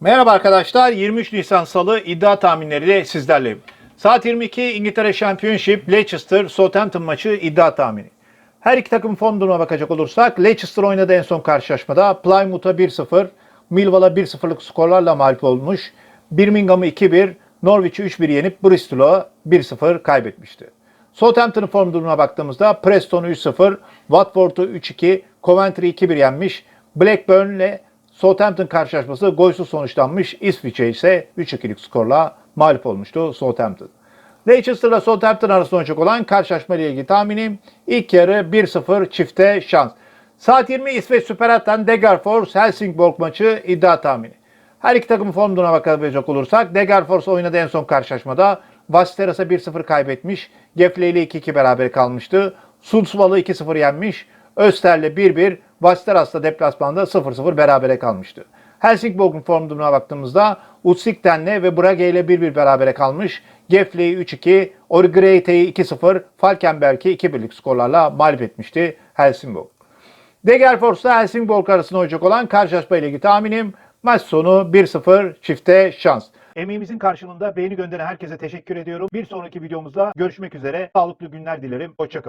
Merhaba arkadaşlar. 23 Nisan Salı iddia tahminleriyle sizlerleyim. Saat 22 İngiltere Championship Leicester Southampton maçı iddia tahmini. Her iki takım form durumuna bakacak olursak Leicester oynadı en son karşılaşmada. Plymouth'a 1-0, Millwall'a 1-0'lık skorlarla mağlup olmuş. Birmingham'ı 2-1, Norwich'i 3-1 yenip Bristol'a 1-0 kaybetmişti. Southampton'ın form durumuna baktığımızda Preston'u 3-0, Watford'u 3-2, Coventry'i 2-1 yenmiş. Blackburn'le Southampton karşılaşması golsüz sonuçlanmış. İsviçre ise 3-2'lik skorla mağlup olmuştu Southampton. Leicester ile Southampton arasında olacak olan karşılaşma ile ilgili tahminim ilk yarı 1-0 çifte şans. Saat 20 İsveç Süper Lig'den Degerfors Helsingborg maçı iddia tahmini. Her iki takımın form durumuna bakacak olursak Degerfors oynadı en son karşılaşmada. Vasteras'a 1-0 kaybetmiş. Gefle ile 2-2 beraber kalmıştı. Sundsvall'ı 2-0 yenmiş. Öster'le 1-1, Vasteras'la deplasmanda 0-0 berabere kalmıştı. Helsingborg'un form durumuna baktığımızda Utsikten'le ve Brage ile 1-1 berabere kalmış. Gefle'yi 3-2, Orgreite'yi 2-0, Falkenberg'i 2-1'lik skorlarla mağlup etmişti Helsingborg. Degerfors'la Helsingborg arasında olacak olan karşılaşma ile ilgili tahminim maç sonu 1-0 çifte şans. Emeğimizin karşılığında beğeni gönderen herkese teşekkür ediyorum. Bir sonraki videomuzda görüşmek üzere. Sağlıklı günler dilerim. Hoşçakalın.